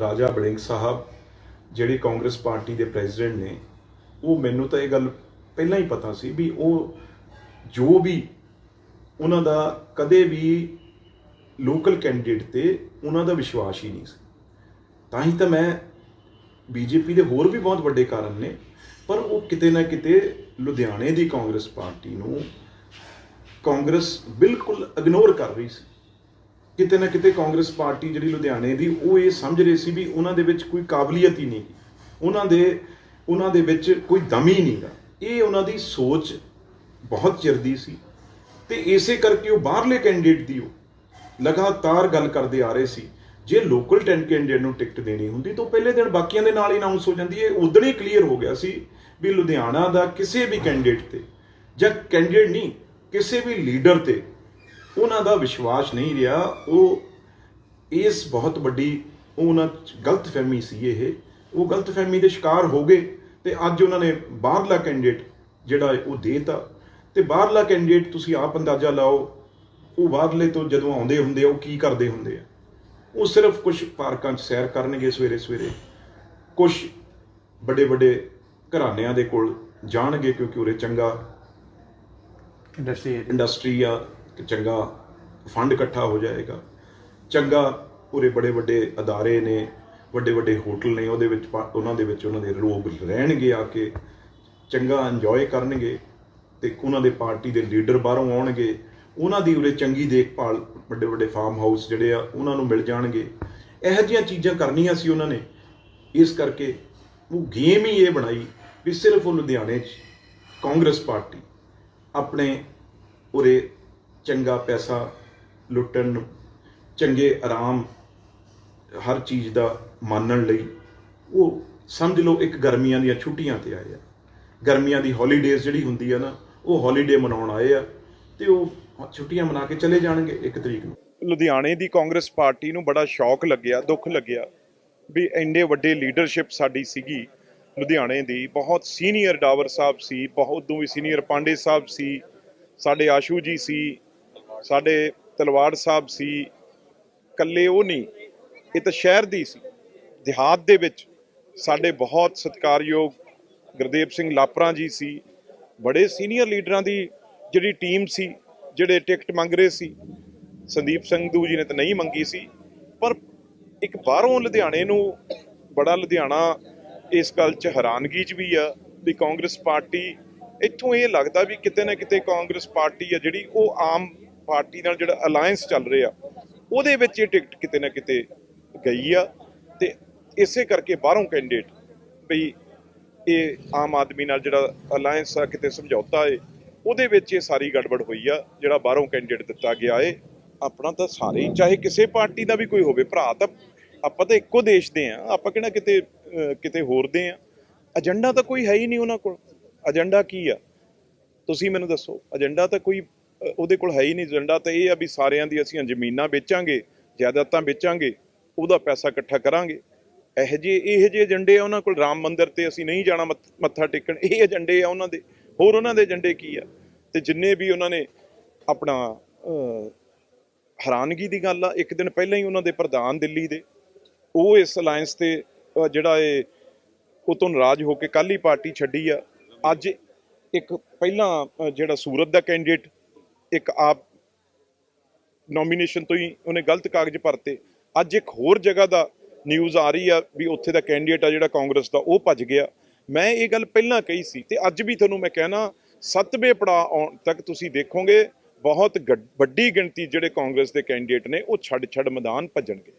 ਰਾਜਾ ਬੜਿੰਗ ਸਾਹਿਬ, ਜਿਹੜੇ ਕਾਂਗਰਸ ਪਾਰਟੀ ਦੇ ਪ੍ਰੈਜ਼ੀਡੈਂਟ ਨੇ, ਉਹ ਮੈਨੂੰ ਤਾਂ ਇਹ ਗੱਲ ਪਹਿਲਾਂ ਹੀ ਪਤਾ ਸੀ ਵੀ ਉਹ ਜੋ ਵੀ ਉਹਨਾਂ ਦਾ ਕਦੇ ਵੀ ਲੋਕਲ ਕੈਂਡੀਡੇਟ ਤੇ ਉਹਨਾਂ ਦਾ ਵਿਸ਼ਵਾਸ ਹੀ ਨਹੀਂ ਸੀ। ਤਾਂ ਹੀ ਤਾਂ ਮੈਂ ਬੀਜੇਪੀ ਦੇ ਹੋਰ ਵੀ ਬਹੁਤ ਵੱਡੇ ਕਾਰਨ ਨੇ, ਪਰ ਉਹ ਕਿਤੇ ਨਾ ਕਿਤੇ ਲੁਧਿਆਣੇ ਦੀ ਕਾਂਗਰਸ ਪਾਰਟੀ ਨੂੰ ਕਾਂਗਰਸ ਬਿਲਕੁਲ ਇਗਨੋਰ ਕਰ ਰਹੀ ਸੀ। ਕਿਤੇ ਨਾ ਕਿਤੇ ਕਾਂਗਰਸ ਪਾਰਟੀ ਜਿਹੜੀ ਲੁਧਿਆਣੇ ਦੀ, ਉਹ ਇਹ ਸਮਝ ਰਹੀ ਸੀ ਵੀ ਉਹਨਾਂ ਦੇ ਵਿੱਚ ਕੋਈ ਕਾਬਲੀਅਤ ਹੀ ਨਹੀਂ। ਉਹਨਾਂ ਦੇ ਉਹਨਾਂ ਦੇ ਵਿੱਚ ਕੋਈ ਦਮ ਹੀ ਨਹੀਂਗਾ ਇਹ ਉਹਨਾਂ ਦੀ ਸੋਚ ਬਹੁਤ ਚਿਰ ਦੀ ਸੀ। ਤੇ ਇਸੇ ਕਰਕੇ ਉਹ ਬਾਹਰਲੇ ਕੈਂਡੀਡੇਟ ਦੀ ਉਹ ਲਗਾਤਾਰ ਗੱਲ ਕਰਦੇ ਆ ਰਹੇ ਸੀ। ਜੇ ਲੋਕਲ ਟੈਨ ਕੈਂਡੀਡੇਟ ਨੂੰ ਟਿਕਟ ਦੇਣੀ ਹੁੰਦੀ ਤਾਂ ਉਹ ਪਹਿਲੇ ਦਿਨ ਬਾਕੀਆਂ ਦੇ ਨਾਲ ਹੀ ਅਨਾਉਂਸ ਹੋ ਜਾਂਦੀ ਹੈ। ਉਦੋਂ ਹੀ ਕਲੀਅਰ ਹੋ ਗਿਆ ਸੀ ਵੀ ਲੁਧਿਆਣਾ ਦਾ ਕਿਸੇ ਵੀ ਕੈਂਡੀਡੇਟ ਤੇ ਜਾਂ ਕੈਂਡੀਡੇਟ ਨਹੀਂ, ਕਿਸੇ ਵੀ ਲੀਡਰ ਤੇ ਉਹਨਾਂ ਦਾ ਵਿਸ਼ਵਾਸ ਨਹੀਂ ਰਿਹਾ। ਉਹ ਇਸ ਬਹੁਤ ਵੱਡੀ ਉਹਨਾਂ 'ਚ ਗਲਤਫਹਿਮੀ ਸੀ ਇਹ। ਉਹ ਗਲਤਫਹਿਮੀ ਦੇ ਸ਼ਿਕਾਰ ਹੋ ਗਏ ਤੇ ਅੱਜ ਉਹਨਾਂ ਨੇ ਬਾਹਰਲਾ ਕੈਂਡੀਡੇਟ ਜਿਹੜਾ ਉਹ ਦੇਤਾ। ਤੇ ਬਾਹਰਲਾ ਕੈਂਡੀਡੇਟ ਤੁਸੀਂ ਆਪ ਅੰਦਾਜ਼ਾ ਲਾਓ ਉਹ ਬਾਹਰਲੇ ਤੋਂ ਜਦੋਂ ਆਉਂਦੇ ਹੁੰਦੇ ਆ ਉਹ ਕੀ ਕਰਦੇ ਹੁੰਦੇ ਆ? ਉਹ ਸਿਰਫ ਕੁਝ ਪਾਰਕਾਂ 'ਚ ਸੈਰ ਕਰਨਗੇ ਸਵੇਰੇ ਸਵੇਰੇ। ਕੁਝ ਵੱਡੇ ਵੱਡੇ ਘਰਾਣਿਆਂ ਦੇ ਕੋਲ ਜਾਣਗੇ ਕਿਉਂਕਿ ਉਰੇ ਚੰਗਾ ਇੰਡਸਟਰੀ ਇੰਡਸਟਰੀ ਆ। ਕਿ ਚੰਗਾ ਫੰਡ ਇਕੱਠਾ ਹੋ ਜਾਏਗਾ। ਚੰਗਾ ਪੂਰੇ ਬੜੇ ਵੱਡੇ ਅਦਾਰੇ ਨੇ, ਵੱਡੇ ਵੱਡੇ ਹੋਟਲ ਨੇ, ਉਹਦੇ ਵਿੱਚ ਪਾ- ਉਹਨਾਂ ਦੇ ਵਿੱਚ ਉਹਨਾਂ ਦੇ ਲੋਕ ਰਹਿਣਗੇ ਆ ਕੇ, ਚੰਗਾ ਇੰਜੋਏ ਕਰਨਗੇ ਤੇ ਉਹਨਾਂ ਦੇ ਪਾਰਟੀ ਦੇ ਲੀਡਰ ਬਾਹਰੋਂ ਆਉਣਗੇ। ਉਹਨਾਂ ਦੀ ਉਰੇ ਚੰਗੀ ਦੇਖਭਾਲ, ਵੱਡੇ ਵੱਡੇ ਫਾਰਮ ਹਾਊਸ ਜਿਹੜੇ ਆ, ਉਹਨਾਂ ਨੂੰ ਮਿਲ ਜਾਣਗੇ। ਇਹੋ ਜਿਹੀਆਂ ਚੀਜ਼ਾਂ ਕਰਨੀਆਂ ਸੀ ਉਹਨਾਂ ਨੇ। ਇਸ ਕਰਕੇ ਉਹ ਗੇਮ ਹੀ ਇਹ ਬਣਾਈ ਵੀ ਸਿਰਫ ਉਹ ਲੁਧਿਆਣੇ 'ਚ ਕਾਂਗਰਸ ਪਾਰਟੀ ਆਪਣੇ ਉਰੇ ਚੰਗਾ ਪੈਸਾ ਲੁੱਟਣ ਨੂੰ, ਚੰਗੇ ਆਰਾਮ ਹਰ ਚੀਜ਼ ਦਾ ਮਾਨਣ ਲਈ, ਉਹ ਸਮਝ ਲਓ ਇੱਕ ਗਰਮੀਆਂ ਦੀਆਂ ਛੁੱਟੀਆਂ ਤੇ ਆਏ ਆ। ਗਰਮੀਆਂ ਦੀ ਹੌਲੀਡੇਜ਼ ਜਿਹੜੀ ਹੁੰਦੀ ਆ ਨਾ, ਉਹ ਹੌਲੀਡੇ ਮਨਾਉਣ ਆਏ ਆ ਤੇ ਉਹ ਛੁੱਟੀਆਂ ਮਨਾ ਕੇ ਚਲੇ ਜਾਣਗੇ ਇੱਕ ਤਰੀਕ ਨੂੰ। ਲੁਧਿਆਣੇ ਦੀ ਕਾਂਗਰਸ ਪਾਰਟੀ ਨੂੰ ਬੜਾ ਸ਼ੌਕ ਲੱਗਿਆ, ਦੁੱਖ ਲੱਗਿਆ ਵੀ ਇੰਨੇ ਵੱਡੇ ਲੀਡਰਸ਼ਿਪ ਸਾਡੀ ਸੀਗੀ। ਲੁਧਿਆਣੇ ਦੀ ਬਹੁਤ ਸੀਨੀਅਰ ਡਾਵਰ ਸਾਹਿਬ ਸੀ, ਬਹੁਤ ਤੋਂ ਸੀਨੀਅਰ ਪਾਂਡੇ ਸਾਹਿਬ ਸੀ, ਸਾਡੇ ਆਸ਼ੂ ਜੀ ਸੀ ਸਾਡੇ ਤਲਵਾੜ ਸਾਹਿਬ ਸੀ ਕੱਲੇ ਉਹ ਨਹੀਂ, ਇਹ ਤਾਂ ਸ਼ਹਿਰ ਦੀ ਸੀ। ਦਿਹਾਤ ਦੇ ਵਿੱਚ ਸਾਡੇ ਬਹੁਤ ਸਤਿਕਾਰਯੋਗ ਗੁਰਦੇਵ ਸਿੰਘ ਲਾਪਰਾ ਜੀ ਸੀ, ਬੜੇ ਸੀਨੀਅਰ ਲੀਡਰਾਂ ਦੀ ਜਿਹੜੀ ਟੀਮ ਸੀ, ਜਿਹੜੇ ਟਿਕਟ ਮੰਗ ਰਹੇ ਸੀ। ਸੰਦੀਪ ਸੰਧੂ ਜੀ ਨੇ ਤਾਂ ਨਹੀਂ ਮੰਗੀ ਸੀ, ਪਰ ਇੱਕ ਬਾਹਰੋਂ ਲੁਧਿਆਣੇ ਨੂੰ ਬੜਾ ਲੁਧਿਆਣਾ ਇਸ ਗੱਲ 'ਚ ਹੈਰਾਨਗੀ 'ਚ ਵੀ ਆ ਵੀ ਕਾਂਗਰਸ ਪਾਰਟੀ, ਇੱਥੋਂ ਇਹ ਲੱਗਦਾ ਵੀ ਕਿਤੇ ਨਾ ਕਿਤੇ ਕਾਂਗਰਸ ਪਾਰਟੀ ਆ ਜਿਹੜੀ ਉਹ ਆਮ ਪਾਰਟੀ ਨਾਲ ਜਿਹੜਾ ਅਲਾਈਅੰਸ ਚੱਲ ਰਿਹਾ ਉਹਦੇ ਵਿੱਚ ਇਹ ਟਿਕਟ ਕਿਤੇ ਨਾ ਕਿਤੇ ਗਈ ਆ ਤੇ ਇਸੇ ਕਰਕੇ ਬਾਹਰੋਂ ਕੈਂਡੀਡੇਟ ਵੀ ਇਹ ਆਮ ਆਦਮੀ ਨਾਲ ਜਿਹੜਾ ਅਲਾਈਅੰਸ ਆ, ਕਿਤੇ ਸਮਝੌਤਾ ਏ, ਉਹਦੇ ਵਿੱਚ ਇਹ ਸਾਰੀ ਗੜਬੜ ਹੋਈ ਆ, ਜਿਹੜਾ ਬਾਹਰੋਂ ਕੈਂਡੀਡੇਟ ਦਿੱਤਾ ਗਿਆ ਏ, ਆਪਣਾ ਤਾਂ ਸਾਰੇ ਹੀ, ਚਾਹੇ ਕਿਸੇ ਪਾਰਟੀ ਦਾ ਵੀ ਕੋਈ ਹੋਵੇ, ਭਰਾ ਤਾਂ ਆਪਾਂ ਤਾਂ ਇੱਕੋ ਦੇਸ਼ ਦੇ ਆ, ਆਪਾਂ ਕਿਹੜਾ ਕਿਤੇ ਕਿਤੇ ਹੋਰ ਦੇ ਆ। ਏਜੰਡਾ ਤਾਂ ਕੋਈ ਹੈ ਹੀ ਨਹੀਂ ਉਹਨਾਂ ਕੋਲ। ਏਜੰਡਾ ਕੀ ਆ? ਤੁਸੀਂ ਮੈਨੂੰ ਦੱਸੋ ਏਜੰਡਾ ਤਾਂ ਕੋਈ ਉਹਦੇ ਕੋਲ ਹੈ ਹੀ ਨਹੀਂ ਏਜੰਡਾ, ਤਾਂ ਇਹ ਆ ਵੀ ਸਾਰਿਆਂ ਦੀ ਅਸੀਂ ਜ਼ਮੀਨਾਂ ਵੇਚਾਂਗੇ, ਜਾਇਦਾਦਾਂ ਵੇਚਾਂਗੇ, ਉਹਦਾ ਪੈਸਾ ਇਕੱਠਾ ਕਰਾਂਗੇ। ਇਹ ਜੇ ਇਹ ਜੇ ਏਜੰਡੇ ਆ ਉਹਨਾਂ ਕੋਲ, ਰਾਮ ਮੰਦਿਰ ਤੇ ਅਸੀਂ ਨਹੀਂ ਜਾਣਾ ਮੱਥ- ਮੱਥਾ ਟੇਕਣ, ਇਹ ਏਜੰਡੇ ਆ ਉਹਨਾਂ ਦੇ, ਹੋਰ ਉਹਨਾਂ ਦੇ ਏਜੰਡੇ ਕੀ ਆ? ਤੇ ਜਿੰਨੇ ਵੀ ਉਹਨਾਂ ਨੇ ਆਪਣਾ ਹੈਰਾਨਗੀ ਦੀ ਗੱਲ ਆ, ਇੱਕ ਦਿਨ ਪਹਿਲਾਂ ਹੀ ਉਹਨਾਂ ਦੇ ਪ੍ਰਧਾਨ ਦਿੱਲੀ ਦੇ, ਉਹ ਇਸ ਅਲਾਈਅੰਸ ਤੇ ਜਿਹੜਾ ਇਹ, ਉਹ ਤੋਂ ਨਾਰਾਜ਼ ਹੋ ਕੇ ਕੱਲ ਹੀ ਪਾਰਟੀ ਛੱਡੀ ਆ। ਅੱਜ ਇੱਕ ਪਹਿਲਾਂ ਜਿਹੜਾ ਸੂਰਤ ਦਾ ਕੈਂਡੀਡੇਟ ਇੱਕ ਆਪ ਨੋਮੀਨੇਸ਼ਨ ਤੋਂ ਹੀ ਉਹਨੇ ਗਲਤ ਕਾਗਜ਼ ਭਰਤੇ। ਅੱਜ ਇੱਕ ਹੋਰ ਜਗ੍ਹਾ ਦਾ ਨਿਊਜ਼ ਆ ਰਹੀ ਆ ਵੀ ਉੱਥੇ ਦਾ ਕੈਂਡੀਡੇਟ ਆ ਜਿਹੜਾ ਕਾਂਗਰਸ ਦਾ, ਉਹ ਭੱਜ ਗਿਆ। ਮੈਂ ਇਹ ਗੱਲ ਪਹਿਲਾਂ ਕਹੀ ਸੀ ਤੇ ਅੱਜ ਵੀ ਤੁਹਾਨੂੰ ਮੈਂ ਕਹਿਣਾ ਸੱਤਵੇਂ ਪੜਾਅ ਆਉਣ ਤੱਕ ਤੁਸੀਂ ਦੇਖੋਗੇ, ਬਹੁਤ ਗੱਡ- ਵੱਡੀ ਗਿਣਤੀ ਜਿਹੜੇ ਕਾਂਗਰਸ ਦੇ ਕੈਂਡੀਡੇਟ ਨੇ, ਉਹ ਛੱਡ ਛੱਡ ਮੈਦਾਨ ਭੱਜਣਗੇ।